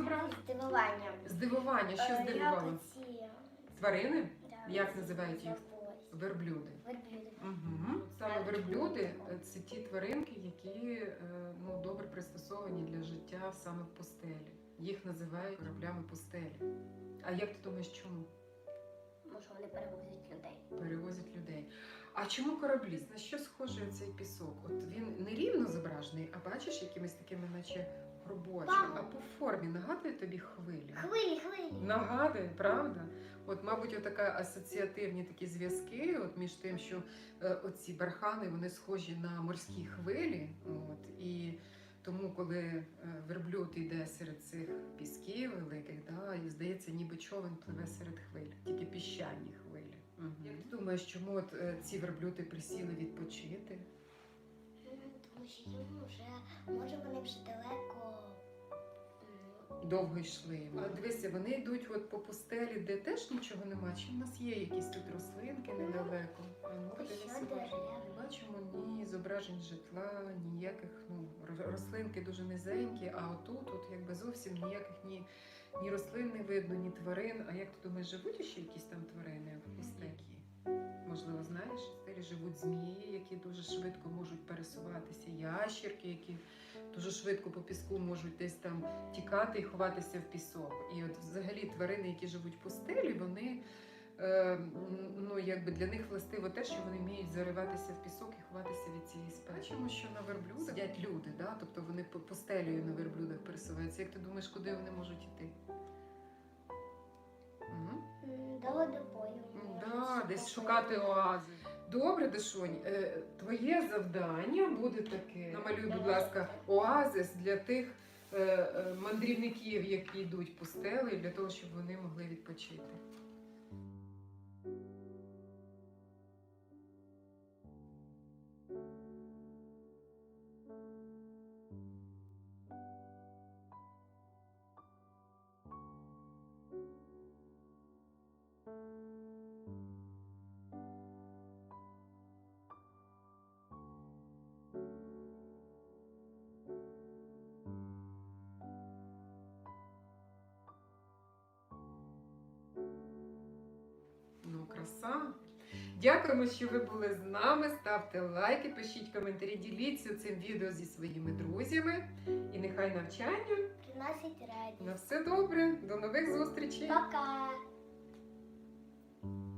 брав? Здивування. Здивування, що Е, здивувало? Як оці, Тварини? да, Як називають їх? забулась. Верблюди. Верблюди. Угу. Саме верблюди е, це ті тваринки, які е, ну, добре пристосовані для життя саме в пустелі. Їх називають кораблями пустелі. А як ти думаєш, чому? Може вони перевозять людей. А чому кораблі? На що схожий цей пісок? От він не рівно зображений, а бачиш якимись такими, наче робочим, а по формі нагадує тобі хвилі. Хвилі, хвилі. Нагадує, правда? От, мабуть, отака асоціативні такі зв'язки, от між тим, що е, оці бархани вони схожі на морські хвилі. От, і тому, коли е, верблюд йде серед цих пісків великих, да, і здається, ніби човен пливе серед хвиль, тільки піщані. Угу. Як ти думаєш, чому от, е, ці верблюди присіли відпочити? Тому що їм вже, може вони вже далеко. Довго йшли. А дивися, вони йдуть от по пустелі, де теж нічого нема. Чи в нас є якісь тут рослинки недалеко? А ну, дивися? Не бачимо ні зображень житла, ніяких ну, рослинки дуже низенькі, а отут от, якби зовсім ніяких ні, ні рослин не видно, ні тварин. А як ти думаєш, живуть ще якісь там тварини в пустелі? Можливо, знаєш, в стелі живуть змії, які дуже швидко можуть пересуватися, ящірки, які дуже швидко по піску можуть десь там тікати і ховатися в пісок. І от взагалі тварини, які живуть в пустелі, вони. Е, ну, якби для них властиво те, що вони вміють зариватися в пісок і ховатися від цієї спеки. Чому що на верблюдах сидять люди, да? тобто вони по пустелею на верблюдах Як ти думаєш, куди вони можуть іти? Угу. До водопою. Да, десь шукати оази. Добре, Дашонь, е, твоє завдання буде таке. Намалюй, будь ласка, оазис для тих е, е, мандрівників, які йдуть пустелею, для того, щоб вони могли відпочити. Краса. Дякуємо, що ви були з нами. Ставте лайки, пишіть коментарі, діліться цим відео зі своїми друзями. І нехай навчання Приносить радість. на все добре. До нових зустрічей! Пока!